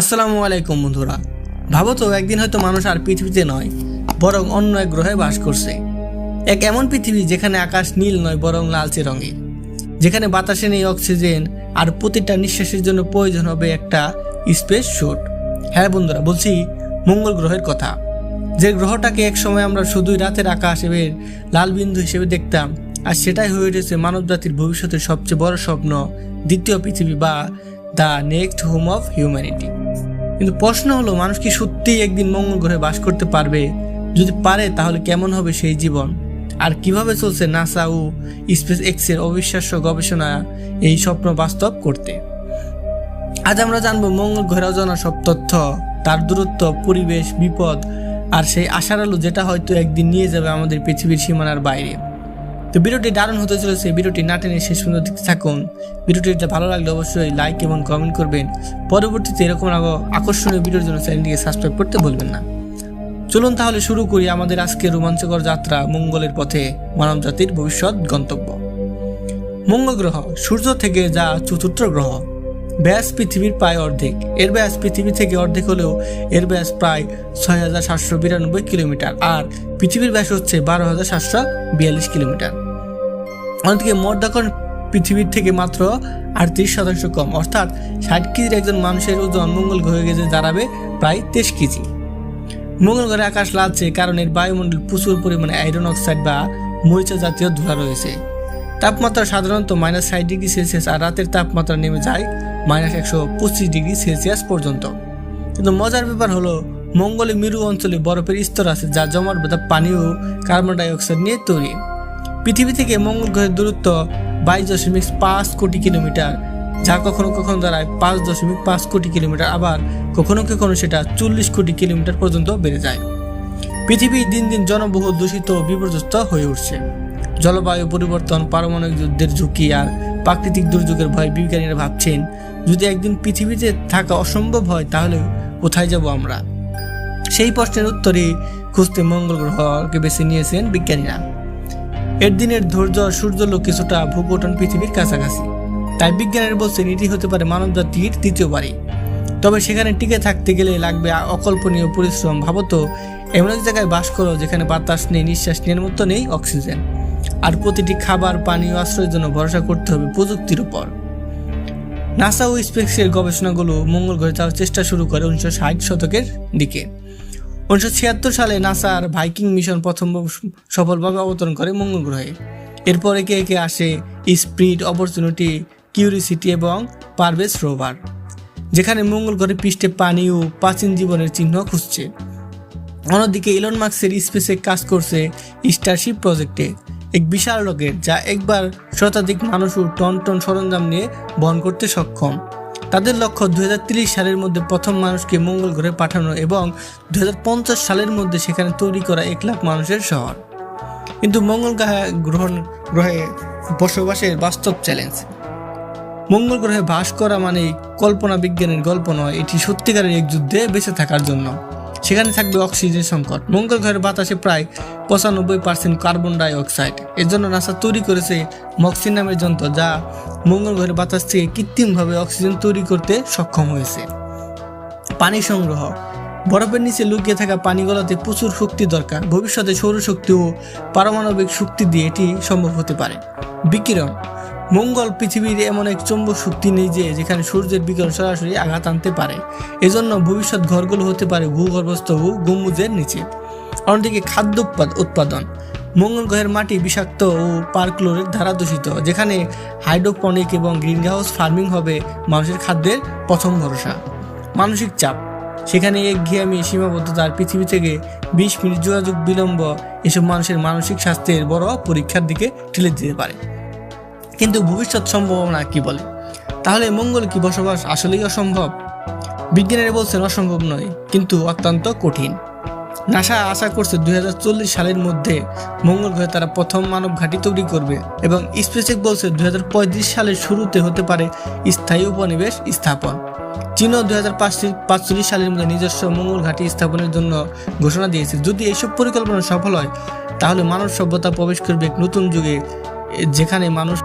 আসসালামু আলাইকুম বন্ধুরা। ভাবো তো, একদিন হয়তো মানুষ আর পৃথিবীতে নয়, বরং অন্য এক গ্রহে বাস করছে। এক এমন পৃথিবী যেখানে আকাশ নীল নয়, বরং লালচে রঙের। যেখানে বাতাসে নেই অক্সিজেন, আর প্রতিটা নিঃশ্বাসের জন্য প্রয়োজন হবে একটা স্পেস শুট হ্যাঁ বন্ধুরা, বলছি মঙ্গল গ্রহের কথা। যে গ্রহটাকে এক সময় আমরা শুধুই রাতের আকাশ এবং লাল বিন্দু হিসেবে দেখতাম, আর সেটাই হয়ে উঠেছে মানবজাতির ভবিষ্যতের সবচেয়ে বড় স্বপ্ন, দ্বিতীয় পৃথিবী বা the next home of humanity. কিন্তু প্রশ্ন হলো, মানুষ কি সত্যিই একদিন মঙ্গল গ্রহে বাস করতে পারবে? যদি পারে, তাহলে কেমন হবে সেই জীবন? আর কীভাবে চলছে নাসা ও স্পেস এক্সের অবিশ্বাস্য গবেষণা, এই স্বপ্ন বাস্তব করতে? আজ আমরা জানব, মঙ্গল গ্রহের অজানা সব তথ্য, তার দূরত্ব, পরিবেশ, বিপদ, আর সেই আশার আলো যেটা হয়তো একদিন নিয়ে যাবে আমাদের পৃথিবীর সীমানার বাইরে। তো ভিডিওটি দারুণ হতে চলেছে, ভিডিওটি না টেনে শেষ পর্যন্ত থাকুন। ভিডিওটি ভালো লাগলে অবশ্যই লাইক এবং কমেন্ট করবেন। পরবর্তীতে এরকম আকর্ষণীয় ভিডিওর জন্য চ্যানেলটিকে সাবস্ক্রাইব করতে ভুলবেন না। চলুন তাহলে শুরু করি আমাদের আজকের রোমাঞ্চকর যাত্রা, মঙ্গলের পথে মানব জাতির ভবিষ্যৎ গন্তব্য। মঙ্গল গ্রহ, সূর্য থেকে যা চতুর্থ গ্রহ। ব্যাস পৃথিবীর প্রায় অর্ধেক। এর ব্যাস পৃথিবী থেকে অর্ধেক হলেও এর ব্যাস প্রায় ছয় হাজার সাতশো বিরানব্বই কিলোমিটার। আর পৃথিবীর ব্যাস হচ্ছে বারো হাজার সাতশো বিয়াল্লিশ কিলোমিটার। অন্যদিকে মর্দাকরণ পৃথিবীর থেকে মাত্র আটত্রিশ শতাংশ কম। অর্থাৎ ষাট কেজির একজন মানুষের ওজন মঙ্গল গ্রহে গেছে দাঁড়াবে প্রায় তেইশ কেজি। মঙ্গল গ্রহে আকাশ লালছে কারণ এর বায়ুমণ্ডল প্রচুর পরিমাণে আয়রন অক্সাইড বা মরিচা জাতীয় ধোঁয়া রয়েছে। তাপমাত্রা সাধারণত মাইনাস ষাট ডিগ্রি সেলসিয়াস আর রাতের তাপমাত্রা নেমে যায় মাইনাস একশো পঁচিশ ডিগ্রি সেলসিয়াস পর্যন্ত। কিন্তু মজার ব্যাপার হলো, মঙ্গলে মেরু অঞ্চলে বরফের স্তর আছে যা জমাট বাঁধা পানি ও কার্বন ডাইঅক্সাইড নিয়ে তৈরি। পৃথিবী থেকে মঙ্গল গ্রহের দূরত্ব বাইশ দশমিক পাঁচ কোটি কিলোমিটার, যা কখনো কখনো দাঁড়ায় পাঁচ দশমিক পাঁচ কোটি কিলোমিটার, আবার কখনো কখনো সেটা চল্লিশ কোটি কিলোমিটার পর্যন্ত বেড়ে যায়। পৃথিবী দিন দিন জনবহুল, দূষিত বিপর্যস্ত হয়ে উঠছে। জলবায়ু পরিবর্তন, পারমাণবিক যুদ্ধের ঝুঁকি আর প্রাকৃতিক দুর্যোগের ভয় বিজ্ঞানীরা ভাবছেন, যদি একদিন পৃথিবীতে থাকা অসম্ভব হয়, তাহলে কোথায় যাব আমরা? সেই প্রশ্নের উত্তরে খুঁজতে মঙ্গল গ্রহকে বেছে নিয়েছেন বিজ্ঞানীরা। এর দিনের ধৈর্য সূর্যলোক কিছুটা ভূপটন পৃথিবীর কাছাকাছি। তাই বিজ্ঞানের বলছেন এটি হতে পারে মানব মানবজাতির তৃতীয় বাড়ি। তবে সেখানে টিকে থাকতে গেলে লাগবে অকল্পনীয় পরিশ্রম, ভাবত এমন এক জায়গায় বাস করো যেখানে বাতাস নেই, নিঃশ্বাস নেওয়ার মতো নেই অক্সিজেন। আর প্রতিটি খাবার পানি ও আশ্রয়ের জন্য ভরসা করতে হবে প্রযুক্তির উপর। নাসা ও স্পেক্সের গবেষণাগুলো মঙ্গল গ্রহে যাওয়ার চেষ্টা শুরু করে উনিশশো ষাট শতকের দিকে। উনিশশো ছিয়াত্তর সালে নাসার ভাইকিং মিশন প্রথম সফলভাবে অবতরণ করে মঙ্গল গ্রহে। এরপর একে একে আসে স্প্রিড অপরচুনিটি, কিউরিসিটি এবং পারভেজ রোভার, যেখানে মঙ্গল গ্রহে পৃষ্ঠে পানি ও প্রাচীন জীবনের চিহ্ন খুঁজছে। অন্যদিকে ইলন মার্কসের স্পেসে কাজ করছে স্টারশিপ প্রজেক্টে, এক বিশাল রকেট যা একবার শতাধিক মানুষ ও টন টন সরঞ্জাম নিয়ে বহন করতে সক্ষম। তাদের লক্ষ্য দু সালের মধ্যে প্রথম মানুষকে মঙ্গল গ্রহে পাঠানো এবং দুই হাজার পঞ্চাশ সালের মধ্যে সেখানে তৈরি করা এক লাখ মানুষের শহর। কিন্তু মঙ্গল গ্রহে গ্রহণ, গ্রহে বসবাসের বাস্তব চ্যালেঞ্জ মঙ্গল গ্রহে বাস করা মানে কল্পনা বিজ্ঞানের গল্প নয়, এটি সত্যিকারের এক যুদ্ধে বেঁচে থাকার জন্য। সেখানে থাকবে অক্সিজেন সংকট। মঙ্গল গ্রহের বাতাসে প্রায় পঁচানব্বই পার্সেন্ট কার্বন ডাই অক্সাইড এর জন্য নাসা তৈরি করেছে মক্সিন নামের যন্ত্র যা মঙ্গল গ্রহের বাতাস থেকে কৃত্রিমভাবে অক্সিজেন তৈরি করতে সক্ষম হয়েছে। পানি সংগ্রহ। বরফের নিচে লুকিয়ে থাকা পানি গলাতে প্রচুর শক্তি দরকার। ভবিষ্যতে সৌরশক্তি ও পারমাণবিক শক্তি দিয়ে এটি সম্ভব হতে পারে। বিকিরণ। মঙ্গল পৃথিবীর এমন এক চৌম্বক শক্তি নেই যে যেখানে সূর্যের বিকিরণ সরাসরি আঘাত আনতে পারে। এজন্য ভবিষ্যৎ ঘরগুলো হতে পারে ভূগর্ভস্থ গম্বুজের নিচে। অন্যদিকে খাদ্য উৎপাদন। মঙ্গল গ্রহের মাটি বিষাক্ত ও পার্কলোরের দ্বারা দূষিত, যেখানে হাইড্রোপনিক এবং গ্রিনহাউস ফার্মিং হবে মানুষের খাদ্যের প্রথম ভরসা। মানসিক চাপ। সেখানে একঘেয়েমি সীমাবদ্ধতার পৃথিবী থেকে বিশ মিনিট যোগাযোগ বিলম্ব এসব মানুষের মানসিক স্বাস্থ্যের বড় পরীক্ষার দিকে ঠেলে দিতে পারে। কিন্তু ভবিষ্যৎ সম্ভাবনা কি বলে? তাহলে মঙ্গল কি বসবাস আসলেই অসম্ভব? বিজ্ঞানীরা বলছেন অসম্ভব নয়, কিন্তু অত্যন্ত কঠিন। নাসা আশা করছে দু হাজার চল্লিশ সালের মধ্যে মঙ্গল গ্রহে তারা প্রথম মানব ঘাঁটি তৈরি করবে এবং স্পেসেক বলছে দুই সালের শুরুতে হতে পারে স্থায়ী উপনিবেশ স্থাপন। চীনও দুই পাঁচচল্লিশ সালের মধ্যে নিজস্ব মঙ্গল ঘাঁটি স্থাপনের জন্য ঘোষণা দিয়েছে। যদি এইসব পরিকল্পনা সফল হয়, তাহলে মানব সভ্যতা প্রবেশ করবে এক নতুন যুগে, যেখানে মানুষ